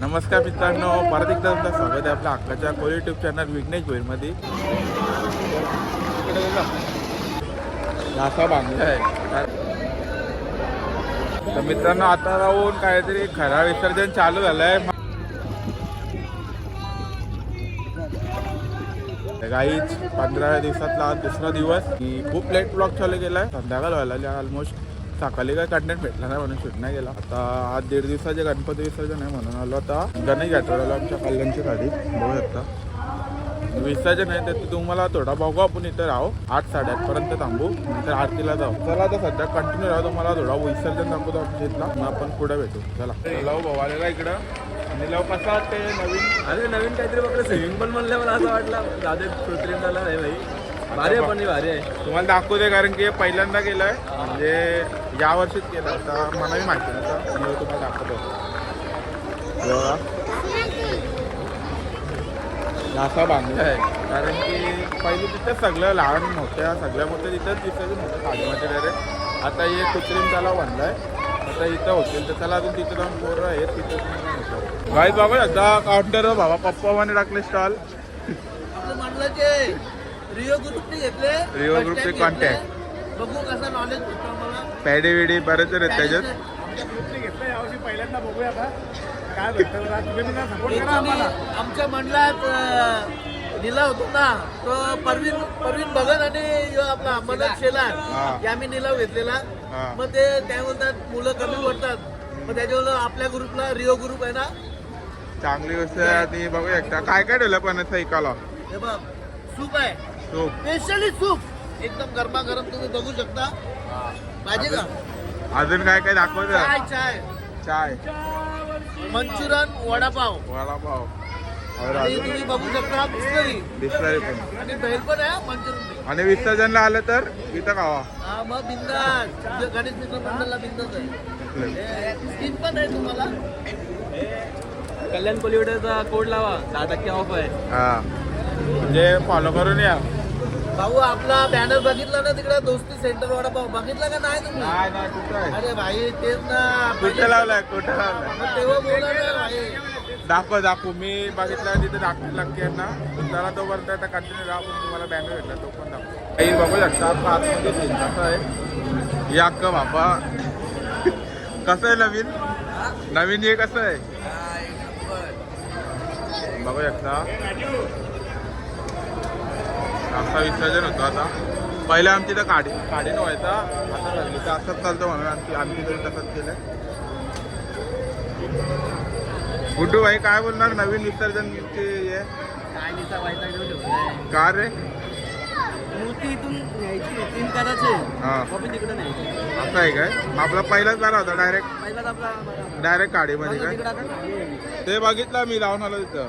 नमस्कार मित्रांनो परत एकदा तुमचं स्वागत आहे आपल्या अक्काच्या कोल युट्यूब चॅनल विघ्नेश भोईरमध्ये. असा बांधला आहे. तर मित्रांनो आता राहून काहीतरी खरा विसर्जन चालू झालंय. काहीच पंधरा दिवसातला आज दुसरा दिवस. की खूप लेट ब्लॉक चालू केलाय. संध्याकाळ व्हायला ऑलमोस्ट सकाळी काय कंटेंट भेटला नाही म्हणून शूट नाही गेला आता आज दीड दिवसाचे गणपती विसर्जन आहे म्हणून आलो आता गणेश आठवड्याला आमच्या कल्याणची गाडी. बघू शकता विसर्जन आहे तर तुम्हाला थोडा बघू आपण इथे राहू. आठ साडेआठ पर्यंत थांबू नंतर आरतीला जाऊ. चला आता सध्या कंटिन्यू राहू तुम्हाला थोडा विसर्जन दाखवतो आमच्या इथला मग आपण पुढे भेटू. चला. लव भाऊ आलेला इकडं. आणि लव कसा वाटते नवीन? अरे नवीन काहीतरी बघलं स्विमिंग पूल म्हणलं मला असं वाटलं. जाते कृत्रिम झाला नाही भाई. भारी आहे पण हे भारी आहे. तुम्हाला दाखवते कारण की हे पहिल्यांदा केलंय. म्हणजे या वर्षीच केलं आता मलाही माहिती नव्हतं मी तुम्हाला दाखवतो. असं बांधलं आहे कारण की पहिले तिथं सगळं लहान मोठ्या सगळ्या मोठ्या तिथंच दिसायचं मोठं काढण्याचे डायरेक्ट आता हे कृत्रिम तलाव बांधलाय. आता इथं होतील तर त्याला अजून तिथं जाऊन पोरं आहेत तिथं गाई बघू एकदा काउंटर बाबा पप्पा म्हणे टाकले स्टॉल म्हटलं रिओ ग्रुपने घेतले रिओ ग्रुपचे. घेतले. बघू कसं नॉलेज भेटतं मला पॅडी विडी बरेच आहेत त्याच्यात. तुम्ही आमच्या मंडळात अं, निलाव होतो ना तो परवीन परवीन भगत आणि आपला शेलार. हा. आम्ही निलाव घेतलेला. हा. मग ते काय म्हणतात मुलं कमी पडतात. मग त्याच्यावर आपल्या ग्रुपला रिओ ग्रुप आहे ना. चांगली गोष्ट आहे आणि बघू शकता काय काय ठेवलं पण सायकाला हे बघ सूप आहे. स्पेशली सूप एकदम गरमागरम तुम्ही बघू शकता. पाहिजे का? अजून काय काय दाखवत? चाय चाय. चाय. मंचुरन वडापाव. वडापाव. और आणि अजून? तुम्ही बघू शकता बिस्लरी. बिस्लरी पण. आणि भेल पण आहे मंचुरन आणि विसर्जनला आलं तर इथं खावा. हा मग बिंदास. गणेश मित्र मंडळला बिंदास. आहे स्किन पण आहे तुम्हाला. कल्याण कोलिवड्याचा कोड लावा. दहा टक्के ऑफ आहे. हा. म्हणजे फॉलो करून या. भाऊ आपला बॅनर बघितला ना तिकडे? दोस्ती सेंटर वडापाव बघितला का नाही तुम्ही? नाही नाही कुठं आहे? अरे भाई तेच ना कुठं लावलाय कुठं लावलाय? मग तेव्हा बोला ना भाई. दाखव दाखव. मी बघितलं तिथे दाखवू लागते यांना. त्याला तोपर्यंत आता कंटिन्यू राहा पण तुम्हाला बॅनर भेटला तो पण दाखव. काही बघू शकता आपला आतमध्ये कसं आहे? हे अक्क बाबा. कसं आहे नवीन? नवीन हे कसं आहे? बघू शकता. असा विसर्जन होतो आता. पहिले आमची इथं काढी काढीन व्हायचा आता झाली तर असंच चालतं म्हणून आणखी आणखी तरी तसंच केलं गुड्डू भाई काय बोलणार? नवीन विसर्जनची हे. का रे? मूर्ती इथून न्यायची तीन करायचे हा. कॉपी तिकडे न्यायची असं आहे काय? आपला पहिलाच झाला होता डायरेक्ट पहिलाच आपला डायरेक्ट काय? आता. ते बघितलं मी लावून आलो तिथं.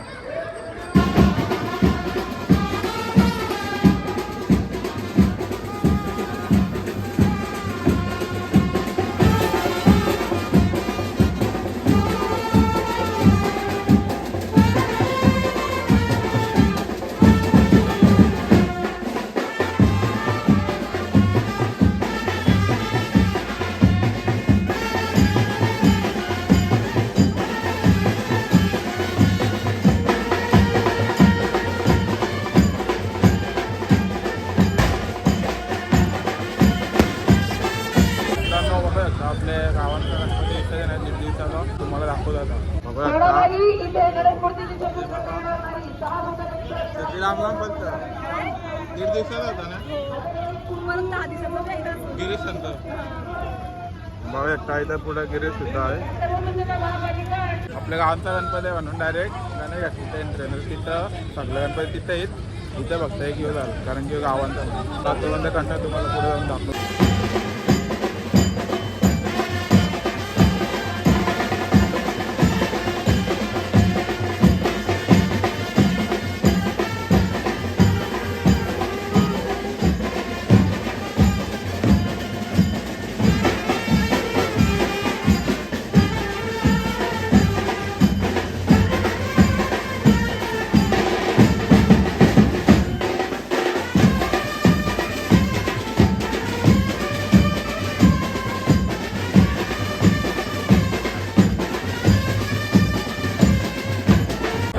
पण दीड होता ना? गिरीश संत बघू शकता इथं पुढे गिरीश सुद्धा आहे. आपल्या गावाचा गणपती आहे म्हणून डायरेक्ट गणेश घातली एंट्रेनर तिथं सगळे गणपती तिथे येत इथे बघता एक दिवस झालं कारण की गावांचा. सातोपर्यंत कंटा तुम्हाला पुढे जाऊन दाखवतो.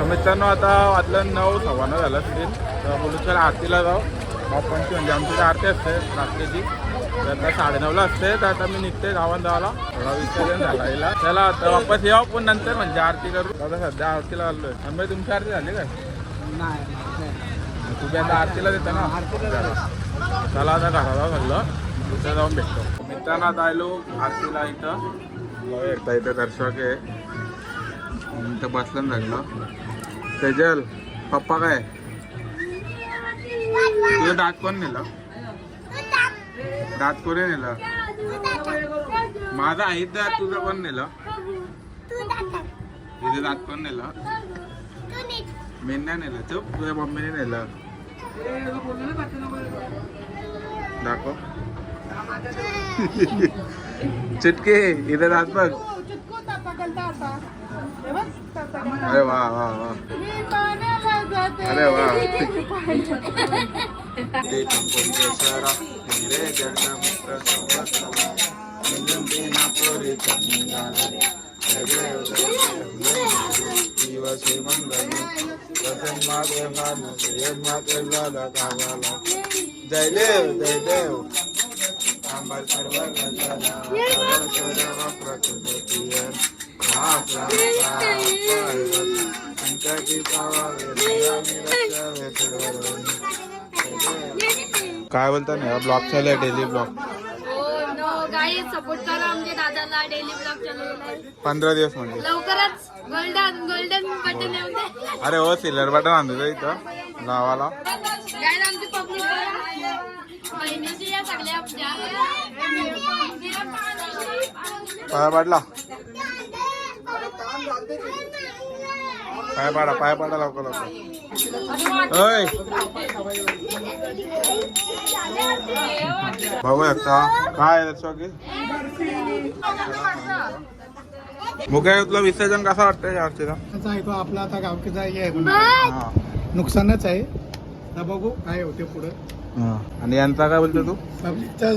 मित्रांनो आता वाजलं नऊ सव्वा नऊ झालं असतील तर बोलू चला आरतीला जाऊ. बाप्पांची म्हणजे आमची इथे आरती असते रात्रीची. तर आता साडेनऊला असते तर आता मी निघते गावात जावाला थोडा विसर्जन झाला हिला. चला आता वापस येऊ पण नंतर म्हणजे आरती करू. आता सध्या आरतीला आलोय. त्यामुळे तुमची आरती झाली काय? तुम्ही आता आरतीला देता ना? चला. आता घरा जाऊ सगळं तिथं जाऊन भेटतो. मित्रांनो आता आलो आरतीला इथं. एकदा इथं दर्शक आहे. इथं बसलं लागलं तेजल पप्पा काय? तुझं दात कोण नेलं? दात कोणी नेलं? माझा आहे दात तुझं कोण नेलं? तुझं दात कोण नेलं? मी नेलं तू तुझ्या मम्मीने नेलं. दाखव. चिटके इथे दात बघ. अरे वाह वाह वाह। अरे वाह। जय देव जय देव। प्रकृति काय बोलता नाही ब्लॉग चालू आहे डेली ब्लॉग गाईज सपोर्ट करा आमच्या दादाला डेली ब्लॉग चालू पंधरा दिवस म्हणजे लवकरच गोल्डन गोल्डन बटन येऊन दे अरे हो सिल्वर बटन आणतो इथं गावाला गाईज आमची पब्लिक पाया पाडला पाय पाडा पाय पाडा लवकर लवकर. ओय. भाऊ एकटा काय मुख्य तुला विसर्जन कसं वाटतंय या आरतीला त्याचा आहे तो आपला आता गावकीचा हे आहे हा. नुकसानच आहे. बघू काय होते पुढं. हा. आणि यांचा काय बोलतो तू? पब्लिकचा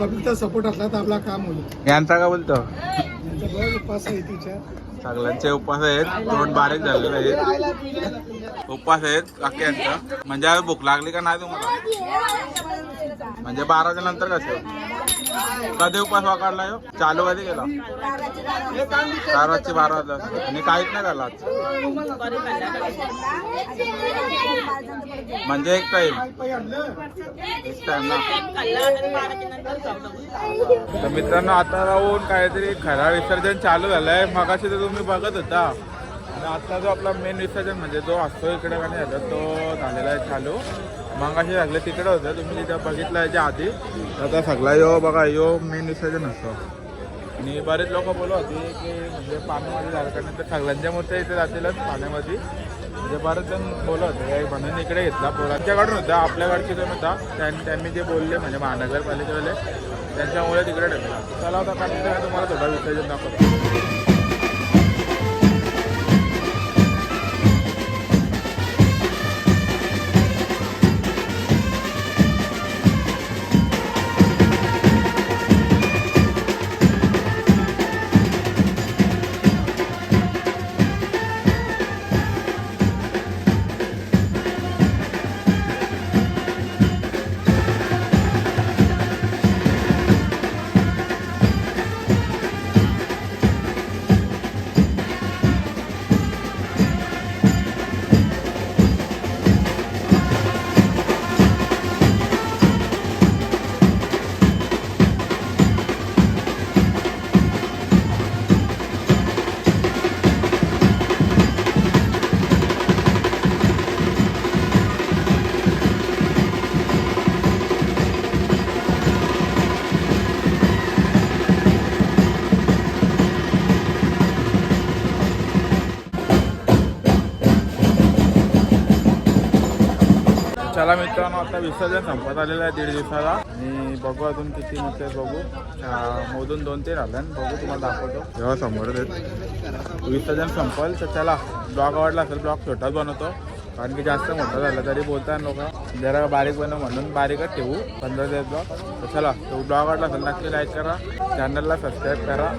पब्लिकचा सपोर्ट असला तर आपला काम होईल. यांचा काय बोलतो बघ आहे तिच्या. सगळ्यांचे उपवास आहेत. तोंड बारीक झालेले आहेत उपवास आहेत काकी यांचा. म्हणजे भूक लागली का नाही तुम्हाला? म्हणजे बाराच्या नंतर कसं? कधी उपास वाकडला यो? चालू कधी गेला चार वाजचे बारा वाजता. आणि काहीच नाही झालं आज? म्हणजे एक टाइम एक टाइम ना? तर मित्रांनो आता राहून काहीतरी खरा विसर्जन चालू झालंय. मगाशी तर तुम्ही बघत होता. आणि आता जो आपला मेन विसर्जन म्हणजे जो असतो इकडे आणि नाही तो झालेला आहे चालू. मागाशी लागले तिकडे होतं. तुम्ही तिथं बघितलं याच्या आधी. आता सगळा यो बघा यो मेन विसर्जन नसतो आणि बरेच लोक बोलत होते की म्हणजे पाण्यामध्ये झालं तर सगळ्यांच्या मूर्त्या इथे जातीलच पाण्यामध्ये. म्हणजे बरेच जण बोलत होते काही म्हणून इकडे घेतला पोरांच्याकडून होता आपल्याकडचे जण होता. त्यां- त्यांनी जे बोलले म्हणजे महानगरपालिकेवाले त्यांच्यामुळे तिकडे ठेवला चला आता काय तुम्हाला थोडा विसर्जन दाखवतो. चला मित्रांनो आता विसर्जन संपत आलेलं आहे दीड दिवसाला. आणि बघू अजून किती मोठे बघू. मोजून दोन ते राहिले बघू तुम्हाला दाखवतो. जेव्हा समोर विसर्जन संपल तर चला ब्लॉग आवडला असेल ब्लॉग छोटाच बनवतो. कारण की जास्त मोठं झालं तरी बोलतात लोक. जरा बारीक बनव म्हणून बारीकच ठेवू. पंधरा दिवस ब्लॉग. तर चला तो ब्लॉग आवडला असेल नक्की लाईक करा. चॅनलला सबस्क्राईब करा.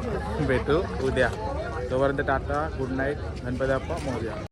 भेटू उद्या. तोपर्यंत tata good night Ganpati Bappa Morya.